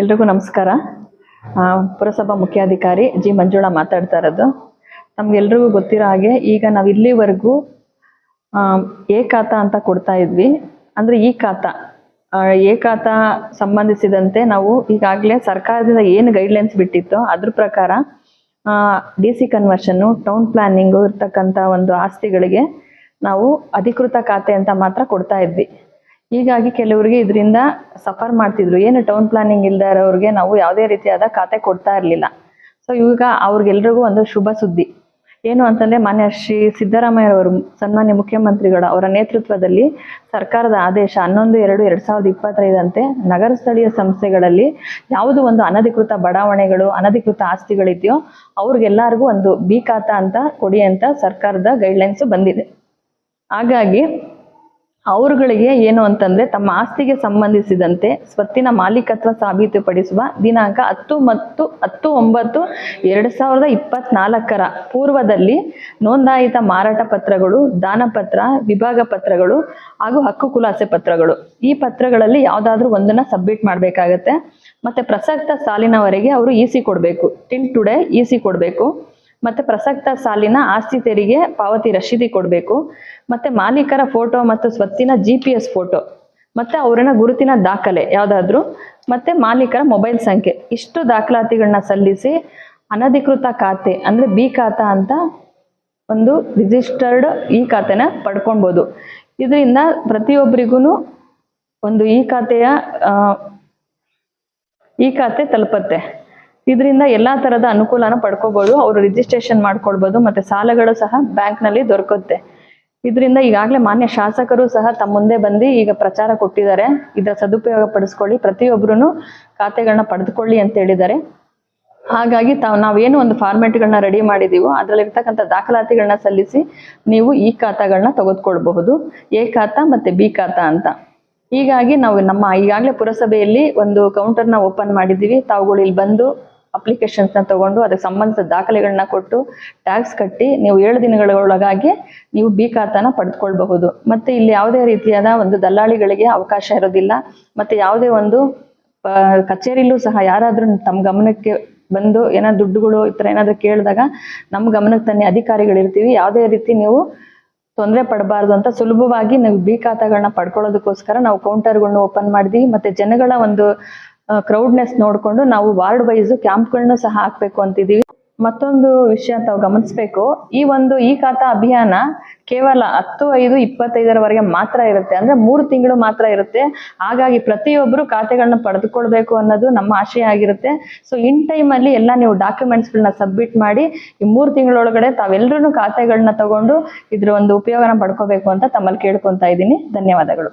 ಎಲ್ರಿಗೂ ನಮಸ್ಕಾರ. ಪುರಸಭಾ ಮುಖ್ಯಾಧಿಕಾರಿ ಜಿ ಮಂಜುಳಾ ಮಾತಾಡ್ತಾ ಇರೋದು. ನಮ್ಗೆಲ್ರಿಗೂ ಗೊತ್ತಿರೋ ಹಾಗೆ ಈಗ ನಾವು ಇಲ್ಲಿವರೆಗೂ ಎ ಖಾತಾ ಅಂತ ಕೊಡ್ತಾ ಇದ್ವಿ. ಅಂದ್ರೆ ಈ ಖಾತ ಎ ಖಾತಾ ಸಂಬಂಧಿಸಿದಂತೆ ನಾವು ಈಗಾಗಲೇ ಸರ್ಕಾರದಿಂದ ಏನು ಗೈಡ್ಲೈನ್ಸ್ ಬಿಟ್ಟಿತ್ತೋ ಅದ್ರ ಪ್ರಕಾರ D C conversion town planning ಇರ್ತಕ್ಕಂಥ ಒಂದು ಆಸ್ತಿಗಳಿಗೆ ನಾವು ಅಧಿಕೃತ ಖಾತೆ ಅಂತ ಮಾತ್ರ ಕೊಡ್ತಾ ಇದ್ವಿ. ಹೀಗಾಗಿ ಕೆಲವರಿಗೆ ಇದರಿಂದ ಸಫರ್ ಮಾಡ್ತಿದ್ರು. ಏನು ಟೌನ್ ಪ್ಲಾನಿಂಗ್ ಇಲ್ದೇ ಇರೋರಿಗೆ ನಾವು ಯಾವುದೇ ರೀತಿಯಾದ ಖಾತೆ ಕೊಡ್ತಾ ಇರಲಿಲ್ಲ. ಸೊ ಈಗ ಅವ್ರಿಗೆಲ್ರಿಗೂ ಒಂದು ಶುಭ ಸುದ್ದಿ. ಏನು ಅಂತಂದ್ರೆ, ಮಾನ್ಯ ಶ್ರೀ ಸಿದ್ದರಾಮಯ್ಯರವರು, ಸನ್ಮಾನ್ಯ ಮುಖ್ಯಮಂತ್ರಿಗಳು ಅವರ ನೇತೃತ್ವದಲ್ಲಿ ಸರ್ಕಾರದ ಆದೇಶ ಹನ್ನೊಂದು ಎರಡು ಎರಡ್ ಸಾವಿರದ ಇಪ್ಪತ್ತೈದಂತೆ ನಗರ ಸ್ಥಳೀಯ ಸಂಸ್ಥೆಗಳಲ್ಲಿ ಯಾವುದು ಒಂದು ಅನಧಿಕೃತ ಬಡಾವಣೆಗಳು, ಅನಧಿಕೃತ ಆಸ್ತಿಗಳಿದೆಯೋ ಅವ್ರಿಗೆಲ್ಲರಿಗೂ ಒಂದು ಬಿ ಖಾತಾ ಅಂತ ಕೊಡಿ ಅಂತ ಸರ್ಕಾರದ ಗೈಡ್ಲೈನ್ಸ್ ಬಂದಿದೆ. ಹಾಗಾಗಿ ಅವರುಗಳಿಗೆ ಏನು ಅಂತಂದ್ರೆ ತಮ್ಮ ಆಸ್ತಿಗೆ ಸಂಬಂಧಿಸಿದಂತೆ ಸ್ವತ್ತಿನ ಮಾಲೀಕತ್ವ ಸಾಬೀತುಪಡಿಸುವ ದಿನಾಂಕ ಹತ್ತು ಮತ್ತು ಹತ್ತು ಒಂಬತ್ತು ಎರಡ್ ಸಾವಿರದ ಇಪ್ಪತ್ನಾಲ್ಕರ ಪೂರ್ವದಲ್ಲಿ ನೋಂದಾಯಿತ ಮಾರಾಟ ಪತ್ರಗಳು ದಾನಪತ್ರ ವಿಭಾಗ ಪತ್ರಗಳು ಹಾಗೂ ಹಕ್ಕು ಕುಲಾಸೆ ಪತ್ರಗಳು. ಈ ಪತ್ರಗಳಲ್ಲಿ ಯಾವ್ದಾದ್ರು ಒಂದನ್ನ ಸಬ್ಮಿಟ್ ಮಾಡ್ಬೇಕಾಗತ್ತೆ. ಮತ್ತೆ ಪ್ರಸಕ್ತ ಸಾಲಿನವರೆಗೆ ಅವರು ಇ ಸಿ ಕೊಡಬೇಕು. ಟಿಲ್ ಟುಡೇ ಇ ಸಿ ಕೊಡಬೇಕು. ಮತ್ತೆ ಪ್ರಸಕ್ತ ಸಾಲಿನ ಆಸ್ತಿ ತೆರಿಗೆ ಪಾವತಿ ರಶೀದಿ ಕೊಡಬೇಕು. ಮತ್ತೆ ಮಾಲೀಕರ ಫೋಟೋ ಮತ್ತು ಸ್ವತ್ತಿನ ಜಿ ಪಿ ಎಸ್ ಫೋಟೋ. ಮತ್ತೆ ಅವರನ್ನ ಗುರುತಿನ ದಾಖಲೆ ಯಾವ್ದಾದ್ರು. ಮತ್ತೆ ಮಾಲೀಕರ ಮೊಬೈಲ್ ಸಂಖ್ಯೆ. ಇಷ್ಟು ದಾಖಲಾತಿಗಳನ್ನ ಸಲ್ಲಿಸಿ ಅನಧಿಕೃತ ಖಾತೆ ಅಂದ್ರೆ ಬಿ ಖಾತಾ ಅಂತ ಒಂದು ರಿಜಿಸ್ಟರ್ಡ್ ಈ ಖಾತೆನ ಪಡ್ಕೊಳ್ಬೋದು. ಇದರಿಂದ ಪ್ರತಿಯೊಬ್ಬರಿಗೂ ಒಂದು ಈ ಖಾತೆಯ ಈ ಖಾತೆ ತಲುಪತ್ತೆ. ಇದರಿಂದ ಎಲ್ಲಾ ತರದ ಅನುಕೂಲನ ಪಡ್ಕೋಬಹುದು ಅವರು ರಿಜಿಸ್ಟ್ರೇಷನ್ ಮಾಡ್ಕೊಳ್ಬಹುದು ಮತ್ತೆ ಸಾಲಗಳು ಸಹ ಬ್ಯಾಂಕ್ನಲ್ಲಿ ದೊರಕುತ್ತೆ. ಇದರಿಂದ ಈಗಾಗಲೇ ಮಾನ್ಯ ಶಾಸಕರು ಸಹ ತಮ್ಮ ಮುಂದೆ ಬಂದು ಈಗ ಪ್ರಚಾರ ಕೊಟ್ಟಿದ್ದಾರೆ. ಇದರ ಸದುಪಯೋಗ ಪಡಿಸ್ಕೊಳ್ಳಿ ಪ್ರತಿಯೊಬ್ಬರು ಖಾತೆಗಳನ್ನ ಪಡೆದುಕೊಳ್ಳಿ ಅಂತ ಹೇಳಿದ್ದಾರೆ. ಹಾಗಾಗಿ ತಾವು, ನಾವೇನು ಒಂದು ಫಾರ್ಮೆಟ್ಗಳನ್ನ ರೆಡಿ ಮಾಡಿದೀವೋ, ಅದರಲ್ಲಿರ್ತಕ್ಕಂಥ ದಾಖಲಾತಿಗಳನ್ನ ಸಲ್ಲಿಸಿ ನೀವು ಈ ಖಾತಾಗಳನ್ನ ತೆಗೆದುಕೊಳ್ಬಹುದು. ಎ ಖಾತಾ ಮತ್ತೆ ಬಿ ಖಾತಾ ಅಂತ. ಹೀಗಾಗಿ ನಾವು ನಮ್ಮ ಈಗಾಗಲೇ ಪುರಸಭೆಯಲ್ಲಿ ಒಂದು ಕೌಂಟರ್ನ ಓಪನ್ ಮಾಡಿದ್ದೀವಿ. ತಾವುಗಳು ಇಲ್ಲಿ ಬಂದು ಅಪ್ಲಿಕೇಶನ್ಸ್ನ ತಗೊಂಡು ಅದಕ್ಕೆ ಸಂಬಂಧಿಸಿದ ದಾಖಲೆಗಳನ್ನ ಕೊಟ್ಟು ಟ್ಯಾಕ್ಸ್ ಕಟ್ಟಿ ನೀವು ಏಳು ದಿನಗಳೊಳಗಾಗಿ ನೀವು ಬಿ ಖಾತಾನ ಪಡೆದುಕೊಳ್ಬಹುದು. ಮತ್ತೆ ಇಲ್ಲಿ ಯಾವುದೇ ರೀತಿಯಾದ ಒಂದು ದಲ್ಲಾಳಿಗಳಿಗೆ ಅವಕಾಶ ಇರೋದಿಲ್ಲ. ಮತ್ತೆ ಯಾವುದೇ ಒಂದು ಕಚೇರಿಲೂ ಸಹ ಯಾರಾದರೂ ತಮ್ಮ ಗಮನಕ್ಕೆ ಬಂದು ಏನಾದ್ರು ದುಡ್ಡುಗಳು ಈ ಥರ ಏನಾದ್ರು ಕೇಳಿದಾಗ ನಮ್ಮ ಗಮನಕ್ಕೆ ತನ್ನಿ ಅಧಿಕಾರಿಗಳಿರ್ತೀವಿ. ಯಾವುದೇ ರೀತಿ ನೀವು ತೊಂದರೆ ಪಡಬಾರ್ದು ಅಂತ ಸುಲಭವಾಗಿ ನೀವು ಬಿ ಖಾತಾಗಳನ್ನ ಪಡ್ಕೊಳ್ಳೋದಕ್ಕೋಸ್ಕರ ನಾವು ಕೌಂಟರ್ಗಳನ್ನ ಓಪನ್ ಮಾಡಿದ್ವಿ ಮತ್ತೆ ಜನಗಳ ಒಂದು ಕ್ರೌಡ್ನೆಸ್ ನೋಡಿಕೊಂಡು ನಾವು ವಾರ್ಡ್ ವೈಸ್ ಕ್ಯಾಂಪ್ಗಳನ್ನ ಸಹ ಹಾಕ್ಬೇಕು ಅಂತಿದೀವಿ ಮತ್ತೊಂದು ವಿಷಯ ತಾವು ಗಮನಿಸಬೇಕು. ಈ ಒಂದು ಈ ಖಾತಾ ಅಭಿಯಾನ ಕೇವಲ ಹತ್ತು, ಐದು, ಇಪ್ಪತ್ತೈದರವರೆಗೆ ಮಾತ್ರ ಇರುತ್ತೆ. ಅಂದ್ರೆ ಮೂರು ತಿಂಗಳು ಮಾತ್ರ ಇರುತ್ತೆ. ಹಾಗಾಗಿ ಪ್ರತಿಯೊಬ್ಬರು ಖಾತೆಗಳನ್ನ ಪಡೆದುಕೊಳ್ಬೇಕು ಅನ್ನೋದು ನಮ್ಮ ಆಶಯ ಆಗಿರುತ್ತೆ. ಸೊ ಇನ್ ಟೈಮ್ ಅಲ್ಲಿ ಎಲ್ಲ ನೀವು ಡಾಕ್ಯುಮೆಂಟ್ಸ್ಗಳನ್ನ ಸಬ್ಮಿಟ್ ಮಾಡಿ, ಈ ಮೂರು ತಿಂಗಳೊಳಗಡೆ ತಾವೆಲ್ಲರೂ ಖಾತೆಗಳನ್ನ ತಗೊಂಡು ಇದ್ರ ಒಂದು ಉಪಯೋಗನ ಪಡ್ಕೋಬೇಕು ಅಂತ ತಮ್ಮಲ್ಲಿ ಕೇಳ್ಕೊತಾ ಇದ್ದೀನಿ. ಧನ್ಯವಾದಗಳು.